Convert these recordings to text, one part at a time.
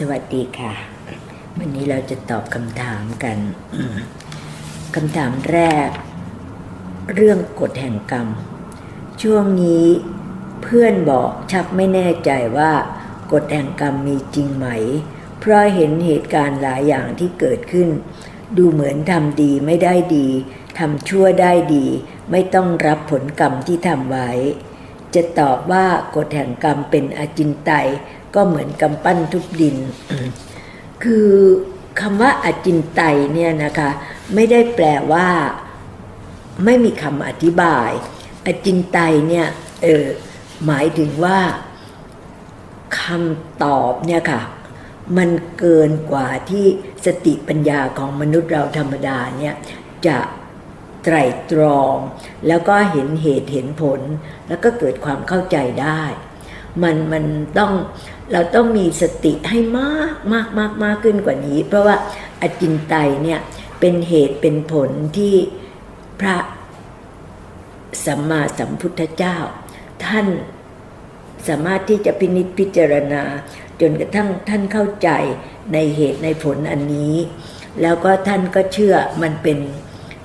สวัสดีค่ะ วันนี้เราจะตอบคำถามกันคำถามแรก เรื่องกฎแห่งกรรม ช่วงนี้เพื่อนบอกชักไม่แน่ใจว่ากฎแห่งกรรมมีจริงไหม เพราะเห็นเหตุการณ์หลายอย่างที่เกิดขึ้น ดูเหมือนทำดีไม่ได้ดีทำชั่วได้ดี ไม่ต้องรับผลกรรมที่ทำไว้ จะตอบว่ากฎแห่งกรรมเป็นอจินไตย ก็เหมือนกำปั้นทุบดิน คือคำว่าอาจินไตเนี่ยนะคะไม่ได้แปลว่าไม่มีคำอธิบายอาจินไตเนี่ยเออหมายถึงว่าคำตอบเนี่ยค่ะมันเกินกว่าที่สติปัญญาของมนุษย์เราธรรมดาเนี่ยจะไตรตรอง แล้วก็เห็นเหตุเห็นผล แล้วก็เกิดความเข้าใจได้ มันมันต้องเราต้องมีสติให้มากมากมากมากขึ้นกว่านี้ เพราะว่าอาจินไตเนี่ยเป็นเหตุเป็นผลที่พระสัมมาสัมพุทธเจ้า ท่านสามารถที่จะพินิจพิจารณา จนกระทั่งท่านเข้าใจในเหตุในผลอันนี้ แล้วก็ท่านก็เชื่อมันเป็น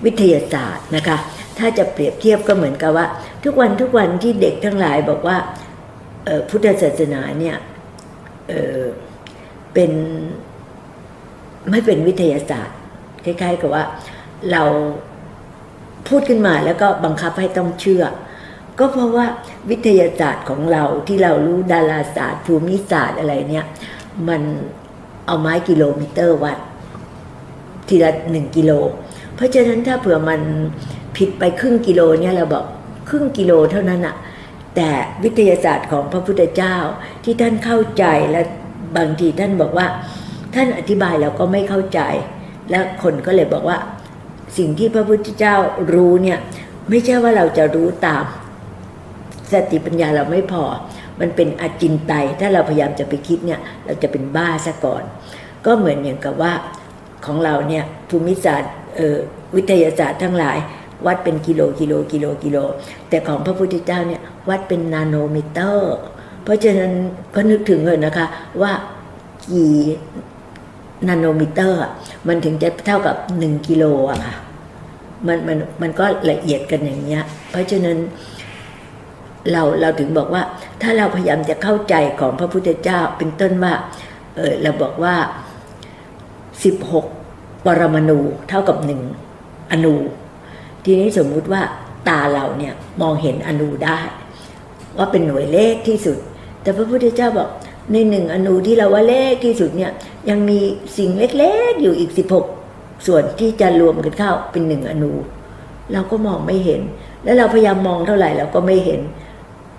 วิทยาศาสตร์นะคะ ถ้าจะเปรียบเทียบก็เหมือนกับว่า ทุกวันทุกวันที่เด็กทั้งหลายบอกว่า พุทธศาสนาเนี่ยเเป็นไม่เป็นวิทยาศาสตร์ คล้ายๆ กับว่าเราพูดขึ้นมาแล้วก็บังคับให้ต้องเชื่อ ก็เพราะว่าวิทยาศาสตร์ของเราที่เรารู้ดาราศาสตร์ภูมิศาสตร์อะไรเนี่ย มันเอาไม้กิโลมิเตอร์วัด ทีละหนึ่งกิโล เพราะฉะนั้นถ้าเผื่อมันผิดไปครึ่งกิโลเนี่ยเราบอกครึ่งกิโลเท่านั้นอะ แต่วิทยาศาสตร์ของพระพุทธเจ้าที่ท่านเข้าใจและบางทีท่านบอกว่า ท่านอธิบายเราก็ไม่เข้าใจ แล้วคนก็เลยบอกว่า สิ่งที่พระพุทธเจ้ารู้เนี่ยไม่ใช่ว่าเราจะรู้ตาม สติปัญญาเราไม่พอ มันเป็นอาจินไตถ้าเราพยายามจะไปคิดเนี่ยเราจะเป็นบ้าซะก่อน ก็เหมือนอย่างกับว่าของเราเนี่ยภูมิศาสตร์วิทยาศาสตร์ทั้งหลาย วัดเป็นกิโลกิโลกิโลกิโล แต่ของพระพุทธเจ้าเนี่ยวัดเป็นนาโนมิเตอร์ เพราะฉะนั้นก็นึกถึงเลยนะคะว่ากี่นาโนมิเตอร์มันถึงจะเท่ากับหนึ่งกิโลอะค่ะมันมันมันก็ละเอียดกันอย่างเงี้ย เพราะฉะนั้นเราเราถึงบอกว่า ถ้าเราพยายามจะเข้าใจของพระพุทธเจ้าเป็นต้นว่าเออเราบอกว่าสิบหกปรมาณูเท่ากับหนึ่งอนู ทีนี้สมมุติว่าตาเราเนี่ยมองเห็นอนูได้ ว่าเป็นหน่วยเล็กที่สุด แต่พระพุทธเจ้าบอกในหนึ่งอนูที่เราว่าเล็กที่สุดเนี่ยยังมีสิ่งเล็กๆอยู่อีกสิบหกส่วนที่จะรวมกันเข้าเป็นหนึ่งอนูเราก็มองไม่เห็น แล้วเราพยายามมองเท่าไหร่เราก็ไม่เห็น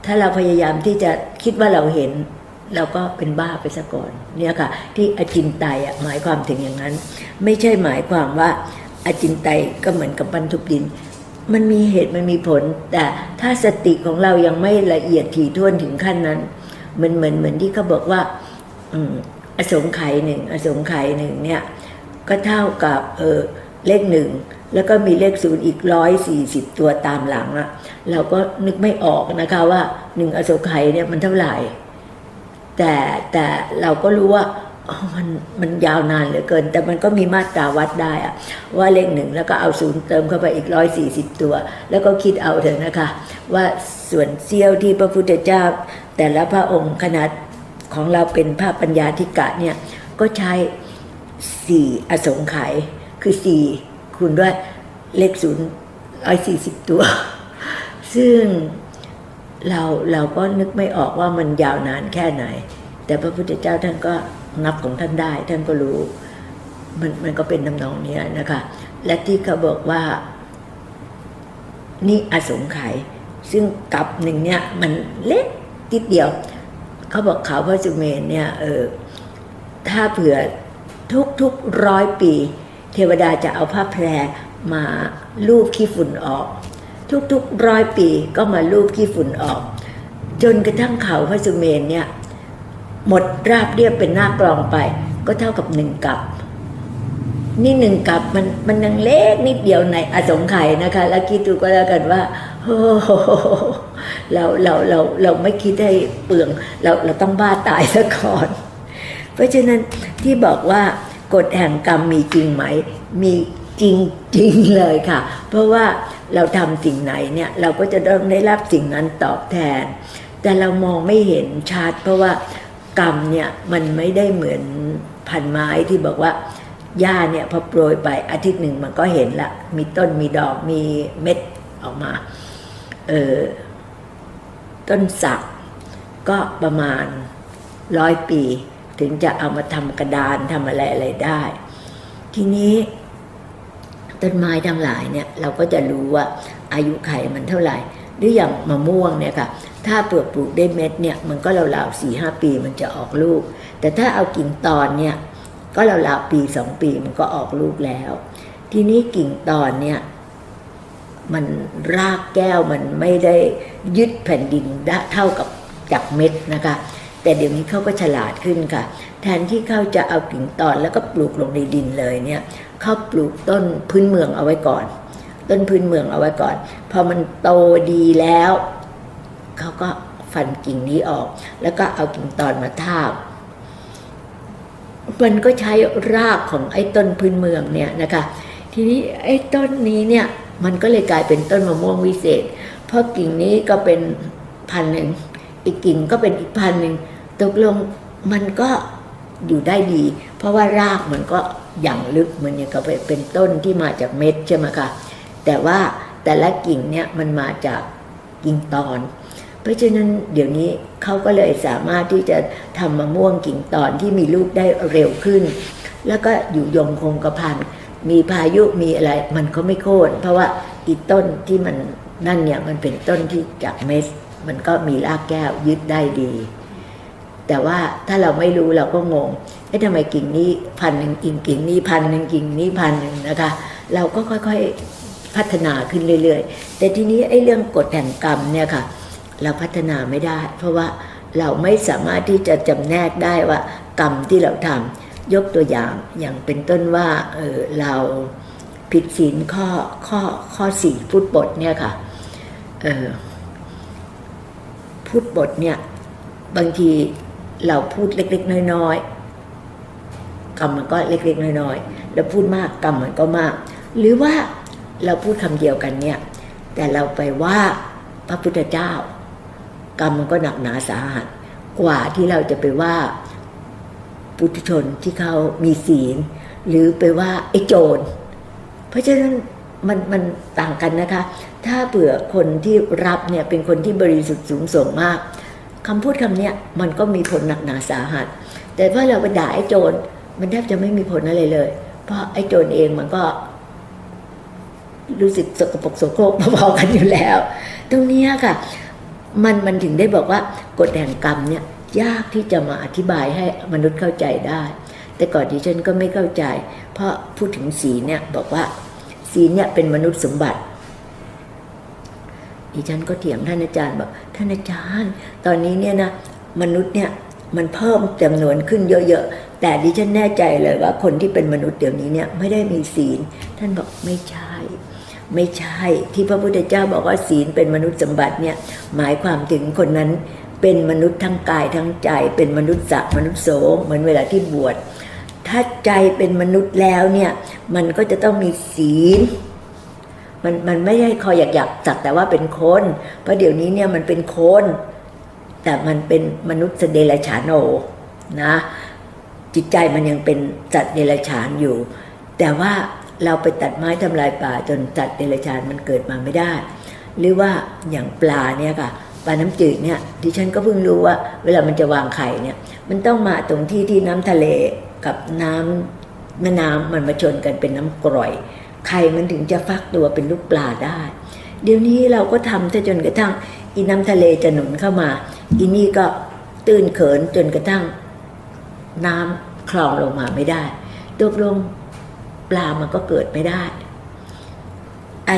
ถ้าเราพยายามที่จะคิดว่าเราเห็น เราก็เป็นบ้าไปซะก่อนเนี่ยค่ะ ที่อจินไตยอะหมายความถึงอย่างนั้น ไม่ใช่หมายความว่า อจินไตยก็เหมือนกับบรรทุกดิน มันมีเหตุมันมีผล แต่ถ้าสติของเรายังไม่ละเอียดถี่ถ้วนถึงขั้นนั้น มันเหมือนเหมือนที่เขาบอกว่าอืมอสงไขยหนึ่งอสงไขยหนึ่งเนี่ยก็เท่ากับเออเลขหนึ่งแล้วก็มีเลขศูนย์อีกร้อยสี่สิบตัวตามหลังอะเราก็นึกไม่ออกนะคะว่าหนึ่งอสงไขยเนี่ยมันเท่าไหร่ แต่แต่เราก็รู้ว่า มันมันยาวนานเหลือเกิน แต่มันก็มีมาตราวัดได้อะว่าเลขหนึ่งแล้วก็เอาศูนย์เติมเข้าไปอีกร้อยสี่สิบตัว แล้วก็คิดเอาเถอะนะคะ ว่าส่วนเสี้ยวที่พระพุทธเจ้า แต่ละพระองค์ขนาดของเราเป็นพระปัญญาธิกะเนี่ยก็ใช้สี่อสงไขยคือสี่คูณด้วยเลขศูนย์ร้อยสี่สิบตัว ซึ่งเราเราก็นึกไม่ออกว่ามันยาวนานแค่ไหน แต่พระพุทธเจ้าท่านก็ นับของท่านได้ ท่านก็รู้ มันมันก็เป็นทำนองนี้นะคะ และที่เขาบอกว่า นี่อสงไขยซึ่งกับหนึ่งเนี่ย มันเล็กติดเดียว เขาบอกเขาพระสุเมนเนี่ย เออถ้าเผื่อทุกทุกร้อยปี เทวดาจะเอาผ้าแพรมาลูบขี้ฝุ่นออก ทุกๆร้อยปีก็มาลูบขี้ฝุ่นออก จนกระทั่งเขาพระสุเมนเนี่ย หมดราบเรียบเป็นหน้ากลองไป ก็เท่ากับหนึ่งกับ นี่หนึ่งกับมันมันยังเล็กนิดเดียวในอสงไขยนะคะ แล้วคิดดูก็แล้วกันว่าโอ้เราเราเราเราไม่คิดให้เปลือง เราเราต้องบ้าตายซะก่อน เพราะฉะนั้นที่บอกว่ากฎแห่งกรรมมีจริงไหม มีจริงจริงๆเลยค่ะ เพราะว่าเราทำสิ่งไหนเนี่ย เราก็จะต้องได้รับสิ่งนั้นตอบแทน แต่เรามองไม่เห็นชัดเพราะว่า กรรมเนี่ยมันไม่ได้เหมือนพันไม้ที่บอกว่าหญ้าเนี่ยพอโปรยไปอาทิตย์หนึ่งมันก็เห็นละ มีต้นมีดอกมีเม็ดออกมาเออต้นสักก็ประมาณร้อยปี ถึงจะเอามาทำกระดานทำอะไรอะไรได้ ทีนี้ต้นไม้ทั้งหลายเนี่ย เราก็จะรู้ว่าอายุไขมันเท่าไหร่ หรืออย่างมะม่วงเนี่ยค่ะถ้าเปลือกปลูกได้เม็ดเนี่ยมันก็ราวๆสี่ห้าปีมันจะออกลูก แต่ถ้าเอากิ่งตอนเนี่ยก็ราวๆปีสองปีมันก็ออกลูกแล้ว ทีนี้กิ่งตอนเนี่ยมันรากแก้วมันไม่ได้ยึดแผ่นดินได้เท่ากับจากเม็ดนะคะ แต่เดี๋ยวนี้เขาก็ฉลาดขึ้นค่ะ แทนที่เขาจะเอากิ่งตอนแล้วก็ปลูกลงในดินเลยเนี่ยเขาปลูกต้นพื้นเมืองเอาไว้ก่อน ต้นพื้นเมืองเอาไว้ก่อน พอมันโตดีแล้ว เขาก็ฟันกิ่งนี้ออก แล้วก็เอากิ่งตอนมาทาบมันก็ใช้รากของไอ้ต้นพื้นเมืองเนี่ยนะคะ ทีนี้ไอ้ต้นนี้เนี่ยมันก็เลยกลายเป็นต้นมะม่วงวิเศษ เพราะกิ่งนี้ก็เป็นพันหนึ่ง อีกกิ่งก็เป็นอีกพันหนึ่งตกลงมันก็อยู่ได้ดี เพราะว่ารากมันก็อย่างลึกมันอย่างกับเป็นต้นที่มาจากเม็ดใช่ไหมคะ แต่ว่าแต่ละกิ่งเนี่ยมันมาจากกิ่งตอน เพราะฉะนั้นเดี๋ยวนี้เขาก็เลยสามารถที่จะทำมะม่วงกิ่งตอนที่มีลูกได้เร็วขึ้น แล้วก็อยู่ยงคงกระพันมีพายุมีอะไรมันก็ไม่โค่นเพราะว่าอีต้นที่มันนั่นเนี่ยมันเป็นต้นที่จากเม็ดมันก็มีรากแก้วยึดได้ดี แต่ว่าถ้าเราไม่รู้เราก็งงเอ๊ะทำไมกิ่งนี้พันหนึ่งกิ่งกิ่งนี้พันหนึ่งกิ่งนี้พันหนึ่งนะคะ เราก็ค่อยๆ พัฒนาขึ้นเรื่อยๆ แต่ทีนี้ไอ้เรื่องกฎแห่งกรรมเนี่ยค่ะ เราพัฒนาไม่ได้ เพราะว่าเราไม่สามารถที่จะจำแนกได้ว่ากรรมที่เราทำยกตัวอย่างอย่างเป็นต้นว่าเออเราผิดศีลข้อข้อข้อสี่พุทธบทเนี่ยค่ะเออพุทธบทเนี่ยบางทีเราพูดเล็ก ๆ น้อยๆกรรมมันก็เล็ก ๆ น้อยๆแล้วพูดมากกรรมมันก็มาก หรือว่า เราพูดคำเดียวกันเนี่ย แต่เราไปว่าพระพุทธเจ้า กรรมมันก็หนักหนาสาหัส กว่าที่เราจะไปว่าปุถุชนที่เขามีศีล หรือไปว่าไอ้โจร เพราะฉะนั้นมันมันต่างกันนะคะ ถ้าเผื่อคนที่รับเนี่ยเป็นคนที่บริสุทธิ์สูงส่งมากคำพูดคำเนี้ยมันก็มีผลหนักหนาสาหัส แต่ถ้าเราไปด่าไอ้โจรมันแทบจะไม่มีผลอะไรเลย เพราะไอ้โจรเองมันก็ รู้สึกสกปรกโสโครกพอๆกันอยู่แล้ว ตรงนี้ค่ะ มันมันถึงได้บอกว่ากฎแห่งกรรมเนี่ยยากที่จะมาอธิบายให้มนุษย์เข้าใจได้ แต่ก่อนดิฉันก็ไม่เข้าใจ เพราะพูดถึงศีเนี่ยบอกว่าศีลเนี่ยเป็นมนุษย์สมบัติ ดิฉันก็เถียงท่านอาจารย์บอกท่านอาจารย์ ตอนนี้เนี่ยนะมนุษย์เนี่ยมันเพิ่มจำนวนขึ้นเยอะๆ แต่ดิฉันแน่ใจเลยว่าคนที่เป็นมนุษย์เดี๋ยวนี้เนี่ยไม่ได้มีศีล ท่านบอกไม่ใช่ ไม่ใช่ที่พระพุทธเจ้าบอกว่าศีลเป็นมนุษย์สมบัติเนี่ยหมายความถึงคนนั้นเป็นมนุษย์ทั้งกายทั้งใจ เป็นมนุษย์สักมนุษย์โสเหมือนเวลาที่บวชถ้าใจเป็นมนุษย์แล้วเนี่ยมันก็จะต้องมีศีลมันมันไม่ได้คอยอยากอยากจักแต่ว่าเป็นคน เพราะเดี๋ยวนี้เนี่ยมันเป็นคน แต่มันเป็นมนุษย์เดรัจฉานโนนะจิตใจมันยังเป็นจัดเดรัจฉานอยู่ แต่ว่า เราไปตัดไม้ทำลายป่าจนจัดเดรัจฉานมันเกิดมาไม่ได้ หรือว่าอย่างปลาเนี่ยค่ะปลาน้ำจืดเนี่ยดิฉันก็เพิ่งรู้ว่า เวลามันจะวางไข่เนี่ย มันต้องมาตรงที่ที่น้ำทะเลกับน้ำแม่น้ำมันมาชนกันเป็นน้ำกร่อย ไข่มันถึงจะฟักตัวเป็นลูกปลาได้ เดี๋ยวนี้เราก็ทำจนกระทั่งอีน้ำทะเลจะหนุนเข้ามา อีนี่ก็ตื้นเขินจนกระทั่ง น้ำคลองลงมาไม่ได้ตกลง ปลามันก็เกิดไม่ได้ ไอ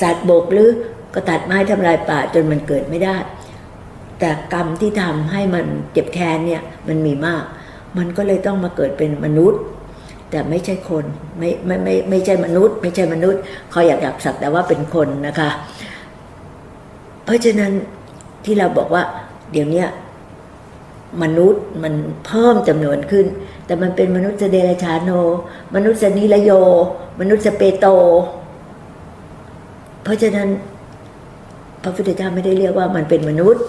สัตว์บกหรือก็ตัดไม้ทำลายป่าจนมันเกิดไม่ได้ แต่กรรมที่ทำให้มันเจ็บแค้นเนี่ยมันมีมาก มันก็เลยต้องมาเกิดเป็นมนุษย์ แต่ไม่ใช่คนไม่ไม่ไม่ไม่ใช่มนุษย์ ไม่ใช่มนุษย์เขาอยากอยากสักแต่ว่าเป็นคนนะคะ เพราะฉะนั้นที่เราบอกว่า เดี๋ยวนี้มนุษย์มันเพิ่มจำนวนขึ้น แต่มันเป็นมนุษย์เดรัจฉานโน มนุษย์นิรโย มนุษย์เปโต เพราะฉะนั้น พระพุทธเจ้าไม่ได้เรียกว่ามันเป็นมนุษย์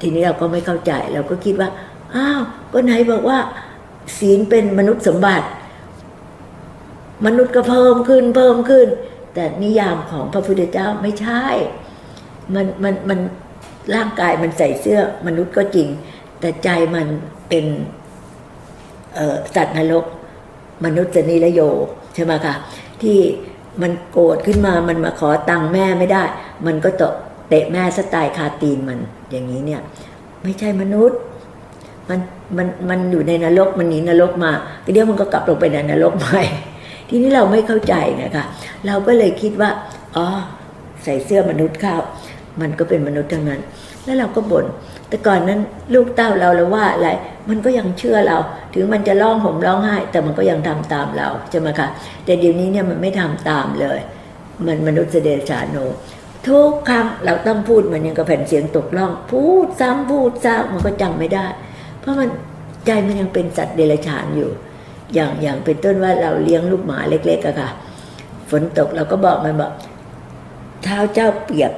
ทีนี้เราก็ไม่เข้าใจเราก็คิดว่าอ้าวก็ไหนบอกว่า ศีลเป็นมนุษย์สมบัติ มนุษย์ก็เพิ่มขึ้นเพิ่มขึ้น แต่นิยามของพระพุทธเจ้าไม่ใช่ มันมันมันร่างกายมันใส่เสื้อมนุษย์ก็จริง แต่ใจมันเป็น สัตว์นรกมนุษย์นิรโยใช่ไหมคะที่มันโกรธขึ้นมามันมาขอตังค์แม่ไม่ได้ มันก็ตะเตะแม่สไตล์คาตีนมันอย่างนี้เนี่ย ไม่ใช่มนุษย์ มันมันมันอยู่ในนรกมันหนีนรกมาเดี๋ยวมันก็กลับลงไปในนรกใหม่ทีนี้เราไม่เข้าใจนะคะเราก็เลยคิดว่าอ๋อใส่เสื้อมนุษย์เข้ามันก็เป็นมนุษย์ทั้งนั้น แล้วเราก็บน่น แต่ก่อนนั้นลูกเต้าเราเราว่าอะไร มันก็ยังเชื่อเรา ถึงมันจะร้องห่มร้องไห้ แต่มันก็ยังทำตามเราใช่ไหมคะแต่เดี๋ยวนี้เนี่ยมันไม่ทำตามเลย มันมนุษย์เดชาโนทุกครั้งเราต้องพูดมือนย่างกับแผ่นเสียงตกล่อง พูดซ้ำพูดซ้ำมันก็จำไม่ได้ เพราะมันใจมันยังเป็นสัตว์เดรัจฉานอยู่ อย่างอย่างเป็นต้นว่าเราเลี้ยงลูกหมาเล็กๆอะค่ะ ฝนตกเราก็บอกมันบอกเท้าเจ้าเปียก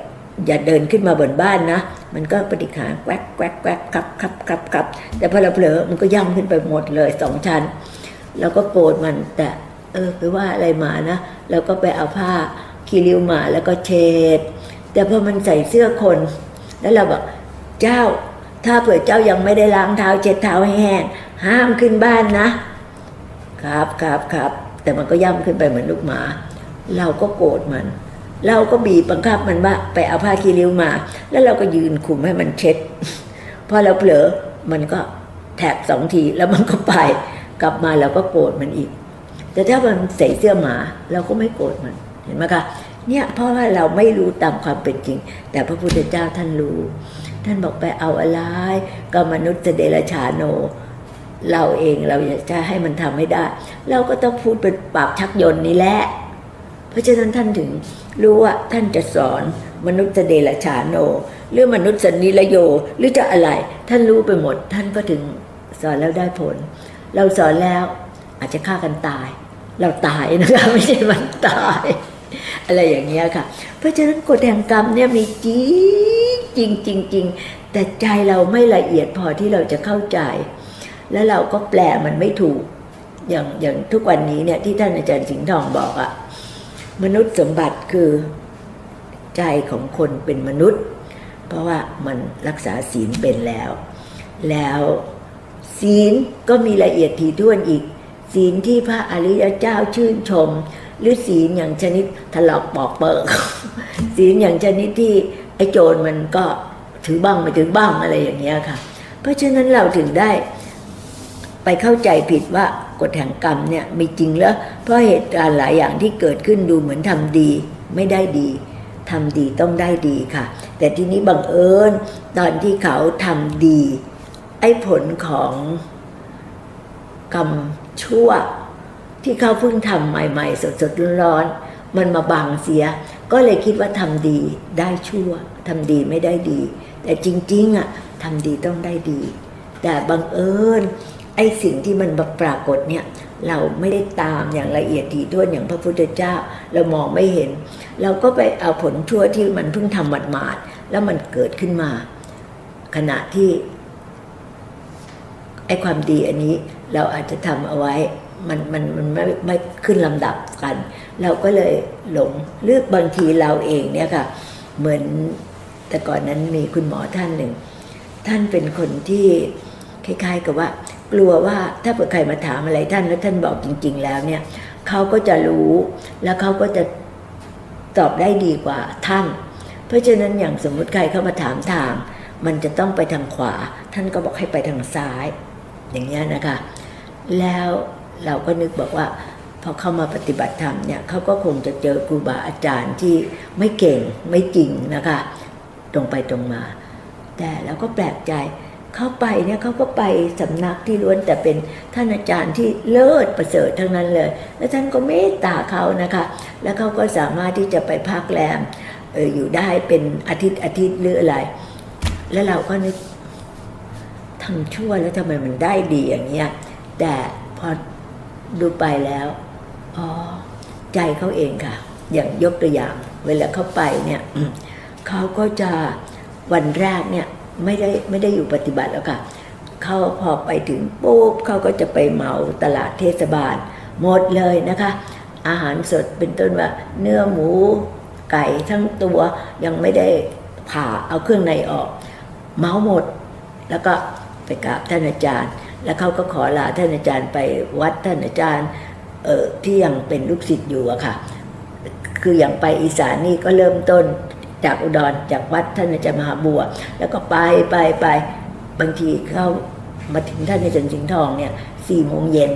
อย่าเดินขึ้นมาบนบ้านนะ มันก็ปฏิขารแกวกแกวกแกวกครับครับครับครับแต่พอเราเผลอมันก็ย่ำขึ้นไปหมดเลยสองชั้นเราก็โกรธมันแต่เออไปว่าอะไรหมานะเราก็ไปเอาผ้าคีริวหมาแล้วก็เช็ดแต่พอมันใส่เสื้อคน แล้วเราบอกเจ้า ถ้าเผื่อเจ้ายังไม่ได้ล้างเท้าเช็ดเท้าให้แห้งห้ามขึ้นบ้านนะ ครับครับครับแต่มันก็ย่ำขึ้นไปเหมือนลูกหมา เราก็โกรธมัน เราก็บีบบังคับมันว่าไปเอาผ้าคีริ้วมา แล้วเราก็ยืนคุมให้มันเช็ด พอเราเผลอมันก็แท็กสองทีแล้วมันก็ไป กลับมาเราก็โกรธมันอีก แต่ถ้ามันใส่เสื้อหมาเราก็ไม่โกรธมันเห็นไหมคะเนี่ยเพราะว่าเราไม่รู้ตามความเป็นจริง แต่พระพุทธเจ้าท่านรู้ ท่านบอกไปเอาอะไรก็มนุษย์เดรัจฉานโน เราเองเราอยากจะให้มันทำให้ได้ เราก็ต้องพูดเป็นปากชักยนต์นี่แหละ ราะฉะนั้นท่านถึงรู้ว่าท่านจะสอนมนุษย์เดรัจฉานโน หรือมนุษย์สนิรโย หรือจะอะไร ท่านรู้ไปหมด ท่านก็ถึงสอนแล้วได้ผล เราสอนแล้วอาจจะฆ่ากันตาย เราตายนะคะไม่ใช่มันตาย อะไรอย่างเงี้ยค่ะ เพราะฉะนั้นกฎแห่งกรรมเนี่ยมีจริงจริงจริงจริงแต่ใจเราไม่ละเอียดพอที่เราจะเข้าใจ แล้วเราก็แปลมันไม่ถูกอย่างอย่างทุกวันนี้เนี่ยที่ท่านอาจารย์สิงห์ทองบอกอะ มนุษย์สมบัติคือใจของคนเป็นมนุษย์ เพราะว่ามันรักษาศีลเป็นแล้ว แล้วศีลก็มีละเอียดถี่ถ้วนอีก ศีลที่พระอริยเจ้าชื่นชม หรือศีลอย่างชนิดถลอกปอกเปิกศีลอย่างชนิดที่ไอโจรมันก็ถือบ้างไม่ถือบ้างอะไรอย่างเงี้ยค่ะ เพราะฉะนั้นเราถึงได้ไปเข้าใจผิดว่า กฎแห่งกรรมเนี่ยมีจริงแล้ว เพราะเหตุการณ์หลายอย่างที่เกิดขึ้นดูเหมือนทำดีไม่ได้ดีทำดีต้องได้ดีค่ะ แต่ทีนี้บังเอิญตอนที่เขาทำดี ไอ้ผลของกรรมชั่ว ที่เขาเพิ่งทำใหม่ๆ สดๆร้อนๆมันมาบังเสีย ก็เลยคิดว่าทำดีได้ชั่วทำดีไม่ได้ดี แต่จริงๆอะทำดีต้องได้ดี แต่บังเอิญ ไอ้สิ่งที่มันปรากฏเนี่ยเราไม่ได้ตามอย่างละเอียดถี่ถ้วนอย่างพระพุทธเจ้า เรามองไม่เห็น เราก็ไปเอาผลชั่วที่มันเพิ่งทำหมาดๆแล้วมันเกิดขึ้นมา ขณะที่ไอ้ความดีอันนี้เราอาจจะทำเอาไว้มันมันมันไม่ไม่ขึ้นลำดับกัน เราก็เลยหลงเลือกบางทีเราเองเนี่ยค่ะ เหมือนแต่ก่อนนั้นมีคุณหมอท่านหนึ่ง ท่านเป็นคนที่คล้ายๆกับว่า กลัวว่าถ้าเผื่อใครมาถามอะไรท่านแล้วท่านบอกจริง ๆ แล้วเนี่ยเขาก็จะรู้แล้วเขาก็จะตอบได้ดีกว่าท่าน เพราะฉะนั้นอย่างสมมุติใครเข้ามาถามทาง มันจะต้องไปทางขวา ท่านก็บอกให้ไปทางซ้าย อย่างเงี้ยนะคะ แล้วเราก็นึกบอกว่าพอเข้ามาปฏิบัติธรรมเนี่ยเขาก็คงจะเจอครูบาอาจารย์ที่ไม่เก่งไม่จริงนะคะ ตรงไปตรงมา แต่เราก็แปลกใจ เข้าไปเนี่ยเขาก็ไปสำนักที่ล้วนแต่เป็นท่านอาจารย์ที่เลิศประเสริฐทั้งนั้นเลย แล้วท่านก็เมตตาเขานะคะ แล้วเขาก็สามารถที่จะไปพักแรมอออยู่ได้เป็นอาทิตย์อาทิตย์หรืออะไร แล้วเราก็นึกททำชั่วแล้วทำไมมันได้ดีอย่างเงี้ยแต่พอดูไปแล้วอ๋อใจเขาเองค่ะ อย่างยกตัวอย่าง เวลาเขาไปเนี่ยเขาก็จะวันแรกเนี่ย ไม่ได้ไม่ได้อยู่ปฏิบัติแล้วค่ะ เขาพอไปถึงปุ๊บเขาก็จะไปเหมาตลาดเทศบาล หมดเลยนะคะ อาหารสดเป็นต้นว่า เนื้อหมูไก่ทั้งตัวยังไม่ได้ผ่าเอาเครื่องในออกเหมาหมด แล้วก็ไปกราบท่านอาจารย์ แล้วเขาก็ขอลาท่านอาจารย์ไปวัดท่านอาจารย์เออที่ยังเป็นลูกศิษย์อยู่อะค่ะ คืออย่างไปอีสานนี่ก็เริ่มต้น จากอุดรจากวัดท่านอาจารย์มหาบัว แล้วก็ไปไปไปบางทีเข้ามาถึงท่านอาจารย์สิงห์ทองเนี่ยสี่โมงเย็น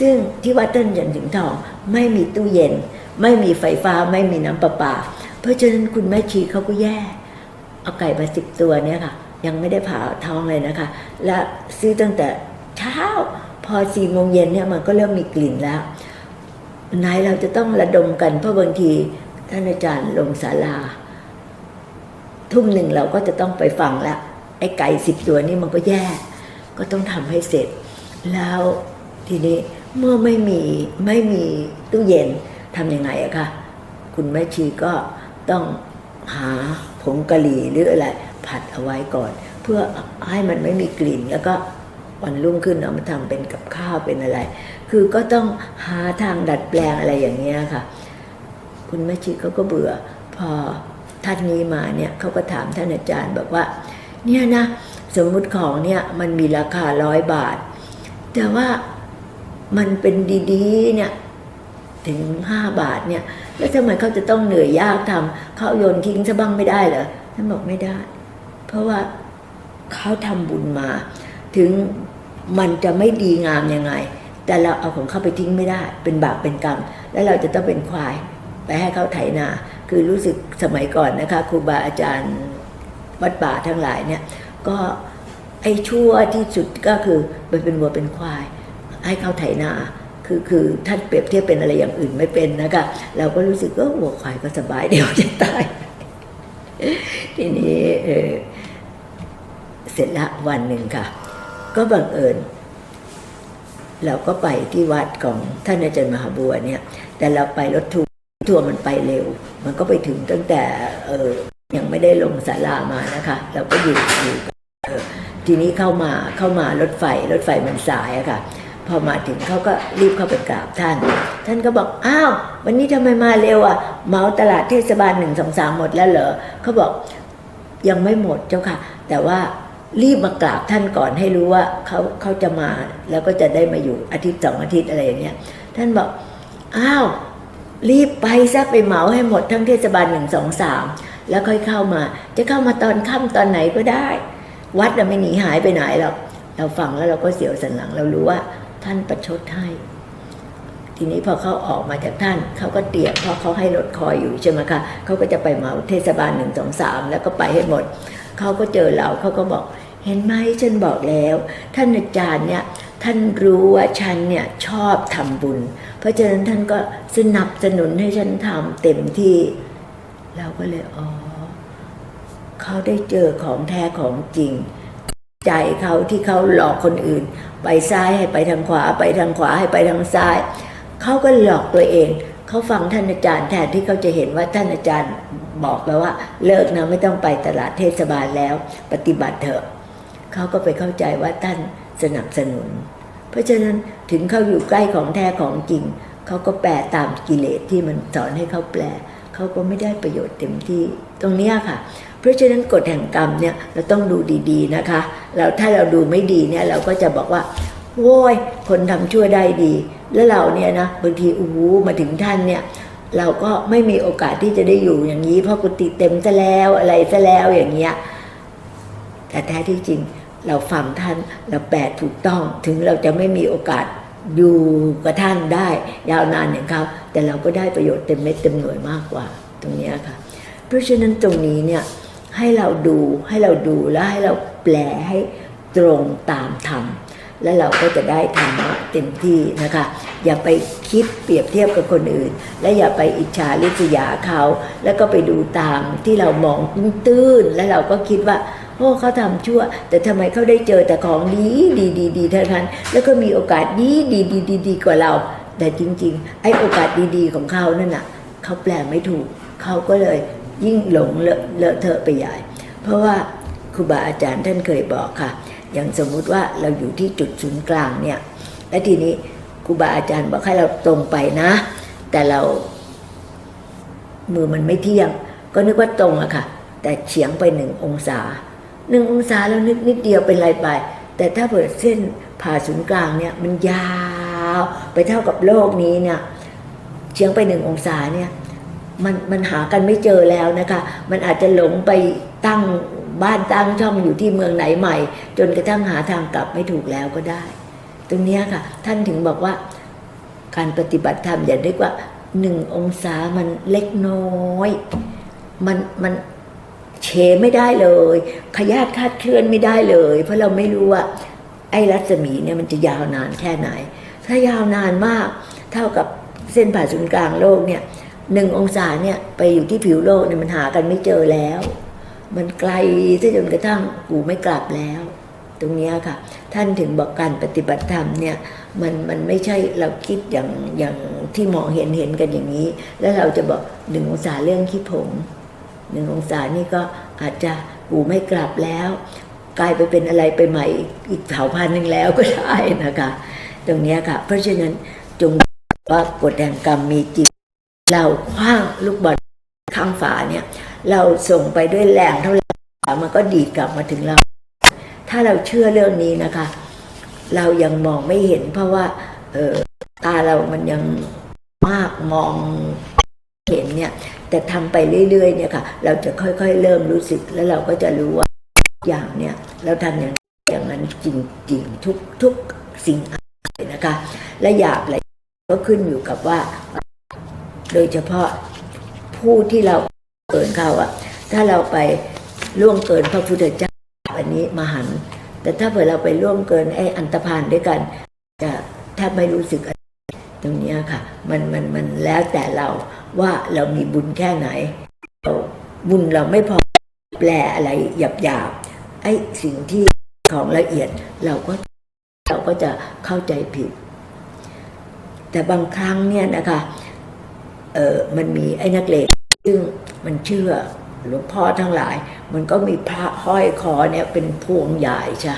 ซึ่งที่วัดท่านอาจารย์สิงห์ทองไม่มีตู้เย็น ไม่มีไฟฟ้าไม่มีน้ำประปา เพราะฉะนั้นคุณแม่ชีเขาก็แย่เอาไก่มาสิบตัวเนี่ยค่ะ ยังไม่ได้ผ่าท้องเลยนะคะ และซื้อตั้งแต่เช้าพอสี่โมงเย็นเนี่ยมันก็เริ่มมีกลิ่นแล้วไหนเราจะต้องระดมกันเพราะบางทีท่านอาจารย์ลงศาลา ทุ่มหนึ่งเราก็จะต้องไปฟังล้วไอ้ไก่สิบตัวนี่มันก็แย่ก็ต้องทำให้เสร็จ แล้วทีนี้เมื่อไม่มีไม่มีตู้เย็นทำยังไงอะคะคุณแม่ชีก็ต้องหาผงกะหรี่หรืออะไรผัดเอาไว้ก่อน เพื่อให้มันไม่มีกลิ่นแล้วก็วันรุ่งขึ้นเอามาทำเป็นกับข้าวเป็นอะไร คือก็ต้องหาทางดัดแปลงอะไรอย่างเงี้ยค่ะ คุณแม่ชีเขาก็เบื่อพอ ท่านนี้มาเนี่ยเขาก็ถามท่านอาจารย์บอกว่าเนี่ยนะสมมุติของเนี่ยมันมีราคาร้อยบาท แต่ว่ามันเป็นดีๆเนี่ยถึงห้าบาทเนี่ย แล้วทำไมเขาจะต้องเหนื่อยยากทำเขาโยนทิ้งซะบ้างไม่ได้เหรอท่านบอกไม่ได้ เพราะว่าเขาทำบุญมา ถึงมันจะไม่ดีงามยังไง แต่เราเอาของเขาไปทิ้งไม่ได้ เป็นบาปเป็นกรรม แล้วเราจะต้องเป็นควาย ไปให้เขาไถนา คือรู้สึกสมัยก่อนนะคะครูบาอาจารย์วัดป่าทั้งหลายเนี่ยก็ไอ้ชั่วที่สุดก็คือไปเป็นวัวเป็นควาย ให้เขาไถนาคือคือท่านเปรียบเทียบเป็นอะไรอย่างอื่นไม่เป็นนะคะเราก็รู้สึกว่าวัวควายก็สบายเดี๋ยวจะตาย ทีนี้เเสร็จละวันหนึ่งค่ะ ก็บังเอิญเราก็ไปที่วัดของท่านอาจารย์มหาบัวเนี่ย แต่เราไปรถทัวร์ ทัวร์มันไปเร็ว มันก็ไปถึงตั้งแต่เออยังไม่ได้ลงศาลามานะคะเราก็อยู่อยู่ออทีนี้เข้ามาเข้ามารถไฟรถไฟมันสายอะค่ะ พอมาถึงเขาก็รีบเข้าไปกราบท่าน ท่านก็บอกอ้าววันนี้ทำไมมาเร็วอะเมาตลาดเทศบาลหนึ่งสองสามหมดแล้วเหรอเขาบอกยังไม่หมดเจ้าค่ะ แต่ว่ารีบมากราบท่านก่อนให้รู้ว่าเขาเขาจะมาแล้วก็จะได้มาอยู่อาทิตย์สองอาทิตย์อะไรอย่างเงี้ยท่านบอกอ้าว รีบไปซะไปเหมาให้หมดทั้งเทศบาลหนึ่งสองสามแล้วค่อยเข้ามา จะเข้ามาตอนค่ำตอนไหนก็ได้ วัดน่ะไม่หนีหายไปไหนหรอกเราฟังแล้วเราก็เสียวสันหลังเรารู้ว่าท่านประชดให้ ทีนี้พอเขาออกมาจากท่านเขาก็เตรียมเพราะเขาให้รถคอยอยู่ใช่ไหมคะเขาก็จะไปเหมาเทศบาลหนึ่งสองสามแล้วก็ไปให้หมดเขาก็เจอเราเขาก็บอก เห็นไหมฉันบอกแล้ว ท่านอาจารย์เนี่ยท่านรู้ว่าฉันเนี่ยชอบทำบุญ เพราะฉะนั้นท่านก็สนับสนุนให้ฉันทำเต็มที่ เราก็เลยอ๋อเขาได้เจอของแท้ของจริง ใจเขาที่เขาหลอกคนอื่น ไปซ้ายให้ไปทางขวาไปทางขวาให้ไปทางซ้าย เขาก็หลอกตัวเองเขาฟังท่านอาจารย์แทนที่เขาจะเห็นว่าท่านอาจารย์บอกแล้วว่า เลิกนะไม่ต้องไปตลาดเทศบาลแล้ว ปฏิบัติเถอะเขาก็ไปเข้าใจว่าท่านสนับสนุน เพราะฉะนั้นถึงเขาอยู่ใกล้ของแท้ของจริง เขาก็แปลตามกิเลสที่มันสอนให้เขาแปล เขาก็ไม่ได้ประโยชน์เต็มที่ตรงนี้ค่ะ เพราะฉะนั้นกฎแห่งกรรมเนี่ยเราต้องดูดีๆนะคะ เราถ้าเราดูไม่ดีเนี่ยเราก็จะบอกว่าโว้ยคนทำชั่วได้ดี แล้วเราเนี่ยนะบางทีอู้หูมาถึงท่านเนี่ยเราก็ไม่มีโอกาสที่จะได้อยู่อย่างนี้เพราะกุฏิเต็มซะแล้วอะไรซะแล้วอย่างเงี้ยแต่แท้ที่จริง เราฟังท่านเราแปลถูกต้อง ถึงเราจะไม่มีโอกาสอยู่กับท่านได้ยาวนานอย่างเขาแต่เราก็ได้ประโยชน์เต็มเม็ดเต็มหน่วยมากกว่าตรงนี้ค่ะ เพราะฉะนั้นตรงนี้เนี่ยให้เราดูให้เราดูแล้วให้เราแปลให้ตรงตามธรรมแล้วเราก็จะได้ธรรมะเต็มที่นะคะ อย่าไปคิดเปรียบเทียบกับคนอื่น และอย่าไปอิจฉาริษยาเขา แล้วก็ไปดูตามที่เรามองตื้นๆแล้วเราก็คิดว่า โราะว่าเขาทำชั่ว แต่ทำไมเขาได้เจอแต่ของดีดีดีดีเท่านั้นแล้วก็มีโอกาสดีดีดีดีดีกว่าเรา แต่จริง ๆ ไอ้โอกาสดีๆของเขานั่นน่ะเขาแปลไม่ถูกเขาก็เลยยิ่งหลงเลอะเลอะเทอะไปใหญ่ เพราะว่าครูบาอาจารย์ท่านเคยบอกค่ะ อย่างสมมุติว่าเราอยู่ที่จุดศูนย์กลางเนี่ย และทีนี้ครูบาอาจารย์บอกให้เราตรงไปนะ แต่เรา มือมันไม่เที่ยง ก็นึกว่าตรงอะค่ะ แต่เฉียงไปหนึ่งองศา หนึ่งองศาแล้วนึกนิดเดียวเป็นไรไป แต่ถ้าเปิดเส้นผ่าศูนย์กลางเนี่ยมันยาวไปเท่ากับโลกนี้เนี่ยเฉียงไปหนึ่งองศาเนี่ยมันมันหากันไม่เจอแล้วนะคะ มันอาจจะหลงไปตั้งบ้านตั้งช่องอยู่ที่เมืองไหนใหม่ จนกระทั่งหาทางกลับไม่ถูกแล้วก็ได้ ตรงนี้ค่ะ ท่านถึงบอกว่าการปฏิบัติธรรมอย่าเรียกว่าหนึ่งองศามันเล็กน้อย มันมัน เฉไม่ได้เลย ขยาดคาดเคลื่อนไม่ได้เลย เพราะเราไม่รู้ว่าไอ้รัศมีเนี่ยมันจะยาวนานแค่ไหน ถ้ายาวนานมากเท่ากับเส้นผ่าศูนย์กลางโลกเนี่ยหนึ่งองศาเนี่ยไปอยู่ที่ผิวโลกเนี่ยมันหากันไม่เจอแล้ว มันไกลซะจนกระทั่งกูไม่กลับแล้ว ตรงนี้ค่ะ ท่านถึงบอกการปฏิบัติธรรมเนี่ยมันมันไม่ใช่เราคิดอย่างอย่างที่มองเห็นเห็นกันอย่างนี้ แล้วเราจะบอกหนึ่งองศาเรื่องคิดผม หนึ่งองศานี่ก็อาจจะกูไม่กลับแล้ว กลายไปเป็นอะไรไปใหม่อีกเผ่าพันธุ์หนึ่งแล้วก็ได้นะคะ ตรงนี้ค่ะ เพราะฉะนั้นจงว่ากฎแห่งกรรมมีจริงเราคว้างลูกบอลข้างฝาเนี่ย เราส่งไปด้วยแรงเท่าไหร่มันก็ดีดกลับมาถึงเรา ถ้าเราเชื่อเรื่องนี้นะคะ เรายังมองไม่เห็นเพราะว่าเออตาเรามันยังมากมองเห็นเนี่ย แต่ทำไปเรื่อยๆเนี่ยค่ะเราจะค่อยๆ เริ่มรู้สึกแล้วเราก็จะรู้ว่าอย่างเนี่ยเราทำอย่างอย่างนั้นจริงๆทุกทุกสิ่งเลยนะคะและหยาบอะไรก็ขึ้นอยู่กับว่า โดยเฉพาะผู้ที่เราเกินเขาอะถ้าเราไปล่วงเกินพระพุทธเจ้าอันนี้มหันแต่ถ้าเผื่อเราไปล่วงเกินไอ้อันตพานด้วยกัน จะแทบไม่รู้สึกตรงนี้ค่ะ มันมันมันแล้วแต่เรา ว่าเรามีบุญแค่ไหนเราบุญเราไม่พอแปลอะไรหยาบหยาบๆไอ้สิ่งที่ของละเอียดเราก็เราก็จะเข้าใจผิด แต่บางครั้งเนี่ยนะคะเออมันมีไอ้นักเลงซึ่งมันเชื่อหลวงพ่อทั้งหลาย มันก็มีพระห้อยคอเนี่ยเป็นพวงใหญ่ใช่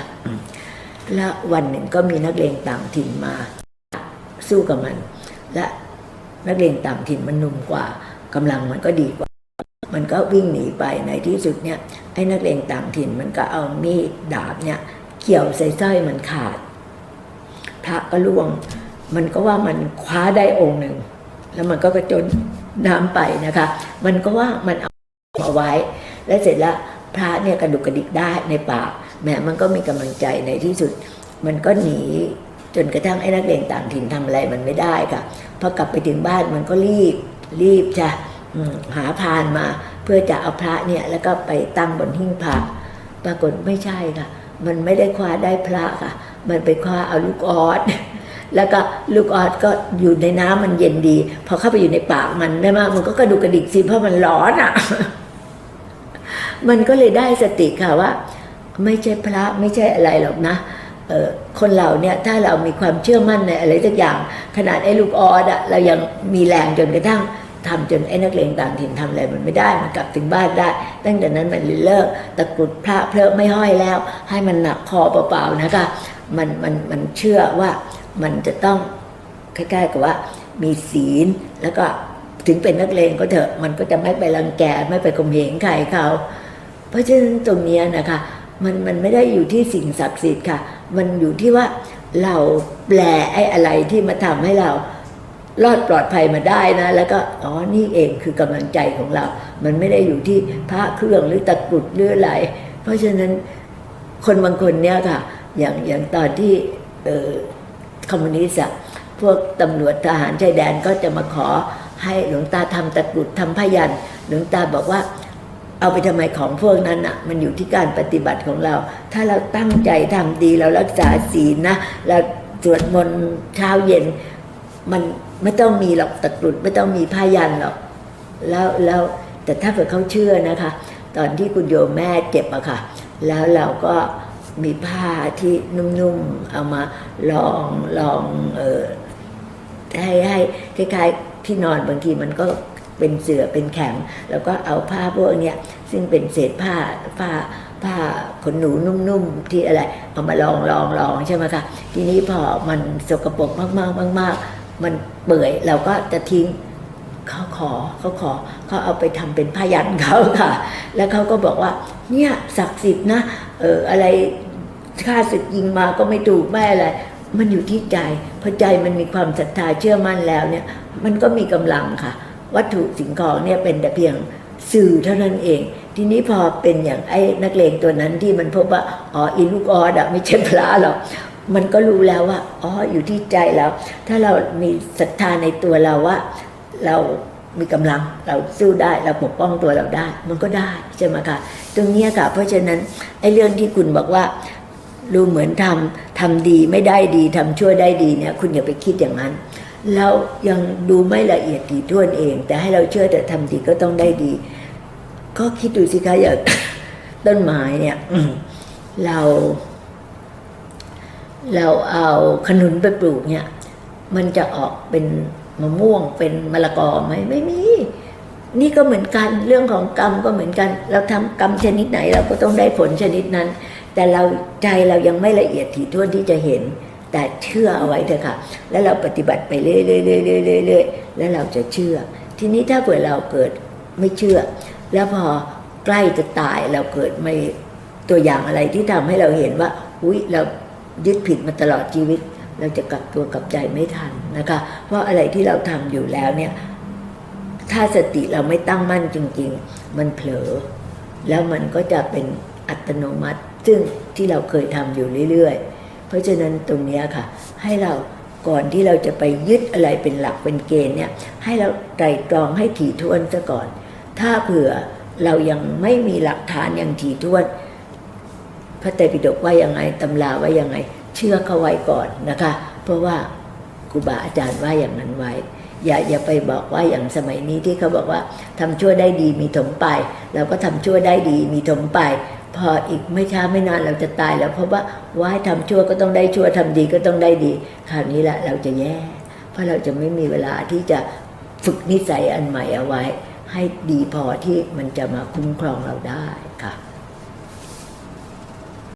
แล้ววันหนึ่งก็มีนักเลงต่างถิ่นมา สู้กับมัน และ นักเลงต่างถิ่นมันหนุ่มกว่ากำลังมันก็ดีกว่า มันก็วิ่งหนีไปในที่สุดเนี่ยไอ้นักเลงต่างถิ่นมันก็เอามีดดาบเนี่ยเกี่ยวใส่สร้อยมันขาด พระก็ล่วง มันก็ว่ามันคว้าได้องค์หนึ่ง แล้วมันก็กระจนน้ำไปนะคะ มันก็ว่ามันเอาเอาไว้ แล้วเสร็จแล้วพระเนี่ยกระดุกกระดิกได้ในป่าแหมมันก็มีกำลังใจในที่สุด มันก็หนี จนกระทั่งไอ้นักเลงต่างถิ่นทำอะไรมันไม่ได้ค่ะพอกลับไปถึงบ้านมันก็รีบรีบจะหาพานมา เพื่อจะเอาพระเนี่ยแล้วก็ไปตั้งบนหิ้งพระปรากฏไม่ใช่ค่ะ มันไม่ได้คว้าได้พระค่ะ มันไปคว้าเอาลูกออสแล้วก็ลูกออดก็อยู่ในน้ำมันเย็นดี พอเข้าไปอยู่ในปากมันได้มากมันก็กระดุกกระดิกสิเพราะมันร้อนอะ มันก็เลยได้สติค่ะว่า ไม่ใช่พระไม่ใช่อะไรหรอกนะ คนเราเนี่ยถ้าเรามีความเชื่อมั่นในอะไรสักอย่าง ขนาดไอ้ลูกออดอะเรายังมีแรงจนกระทั่งทำจนไอ้นักเลงต่างถิ่นทำอะไรมันไม่ได้มันกลับถึงบ้านได้ ตั้งแต่นั้นมันเลิกตะกรุดพระเพลิงไม่ห้อยแล้ว ให้มันหนักคอเปล่าๆนะคะมันมันมันเชื่อว่ามันจะต้องคล้ๆกับว่ามีศีลแล้วก็ถึงเป็นนักเลงก็เถอะมันก็จะไม่ไปรังแกไม่ไปข่มเหงใครเขา เพราะฉะนั้นตรงเนี้ยนะคะ มันมันไม่ได้อยู่ที่สิ่งศักดิ์สิทธิ์ค่ะ มันอยู่ที่ว่าเราแปลไอ้อะไรที่มาทำให้เรารอดปลอดภัยมาได้นะ แล้วก็อ๋อนี่เองคือกำลังใจของเรา มันไม่ได้อยู่ที่พระเครื่องหรือตะกรุดหรืออะไร เพราะฉะนั้นคนบางคนเนี่ยค่ะ อย่างอย่างตอนที่เออคอมมิวนิสต์พวกตำรวจทหารชายแดนก็จะมาขอให้หลวงตาทำตะกรุดทำพยันหลวงตาบอกว่า เอาไปทำไมของพวกนั้นอะมันอยู่ที่การปฏิบัติของเรา ถ้าเราตั้งใจทำดีเรารักษาศีลนะเราสวดมนต์เช้าเย็น มันไม่ต้องมีหรอกตะกรุดไม่ต้องมีผ้ายันหรอกแล้วแล้วแต่ถ้าเกิดเขาเชื่อนะคะ ตอนที่คุณโยมแม่เจ็บอะค่ะ แล้วเราก็มีผ้าที่นุ่มๆเอามาลองลองเออให้ให้คล้ายๆที่นอนบางทีมันก็ เป็นเสือเป็นแข็ง แล้วก็เอาผ้าพวกเนี้ยซึ่งเป็นเศษผ้าผ้าผ้าขนหนูนุ่มๆที่อะไรเอามาลองลองลองใช่ไหมคะทีนี้พอมันสกปรกมากๆมากๆมันเปื่อยเราก็จะทิ้งเขาขอเขาขอเขาเอาไปทำเป็นผ้ายันเขาค่ะ แล้วเขาก็บอกว่า เนี่ยศักดิ์สิทธิ์นะเอออะไรข้าศึกยิงมาก็ไม่ถูกไม่อะไรมันอยู่ที่ใจพอใจมันมีความศรัทธาเชื่อมั่นแล้วเนี่ย มันก็มีกำลังค่ะ วัตถุสิ่งของเนี่ยเป็นแต่เพียงสื่อเท่านั้นเอง ทีนี้พอเป็นอย่างไอ้นักเลงตัวนั้นที่มันพบว่าอ๋ออีลูกออดอะไม่ใช่พระหรอกมันก็รู้แล้วว่าอ๋ออยู่ที่ใจแล้ว ถ้าเรามีศรัทธาในตัวเราว่า เรามีกำลังเราสู้ได้เราปกป้องตัวเราได้ มันก็ได้ใช่ไหมคะตรงนี้ค่ะ เพราะฉะนั้นไอ้เรื่องที่คุณบอกว่าดูเหมือนทำทำดีไม่ได้ดีทำชั่วได้ดีเนี่ยคุณอย่าไปคิดอย่างนั้น เรายังดูไม่ละเอียดถี่ถ้วนเอง แต่ให้เราเชื่อแต่ทำดีก็ต้องได้ดี ก็คิดดูสิคะอย่างต้นไม้เนี่ยเรา เราเอาขนุนไปปลูกเนี่ย มันจะออกเป็นมะม่วงเป็นมะละกอไหมไม่มี นี่ก็เหมือนกันเรื่องของกรรมก็เหมือนกัน เราทำกรรมชนิดไหน เราก็ต้องได้ผลชนิดนั้น แต่เราใจเรายังไม่ละเอียดถี่ถ้วนที่จะเห็น แต่เชื่อเอาไว้เถอะค่ะ แล้วเราปฏิบัติไปเรื่อยๆเรื่อยๆๆแล้วเราจะเชื่อ ทีนี้ถ้าเผื่อเราเกิดไม่เชื่อ แล้วพอใกล้จะตายเราเกิดไม่ตัวอย่างอะไรที่ทำให้เราเห็นว่าอุ้ยเรายึดผิดมาตลอดชีวิต เราจะกลับตัวกลับใจไม่ทันนะคะ เพราะอะไรที่เราทำอยู่แล้วเนี่ย ถ้าสติเราไม่ตั้งมั่นจริง ๆ มันเผลอ แล้วมันก็จะเป็นอัตโนมัติ ซึ่งที่เราเคยทำอยู่เรื่อยๆ เพราะฉะนั้นตรงนี้ค่ะ ให้เราก่อนที่เราจะไปยึดอะไรเป็นหลักเป็นเกณฑ์เนี่ยให้เราไตรตรองให้ถี่ถ้วนซะก่อน ถ้าเผื่อเรายังไม่มีหลักฐานอย่างถี่ถ้วน พระไตรปิฎกว่ายังไงตำราว่ายังไง เชื่อเขาไว้ก่อนนะคะ เพราะว่าครูบาอาจารย์ว่าอย่างนั้นไว้ อย่าอย่าไปบอกว่าอย่างสมัยนี้ที่เขาบอกว่าทำชั่วได้ดีมีถมไป เราก็ทำชั่วได้ดีมีถมไป พออีกไม่ช้าไม่นานเราจะตายแล้ว เพราะว่าว่าให้ทำชั่วก็ต้องได้ชั่วทำดีก็ต้องได้ดี คราวนี้แหละเราจะแย่ เพราะเราจะไม่มีเวลาที่จะฝึกนิสัยอันใหม่เอาไว้ ให้ดีพอที่มันจะมาคุ้มครองเราได้ค่ะ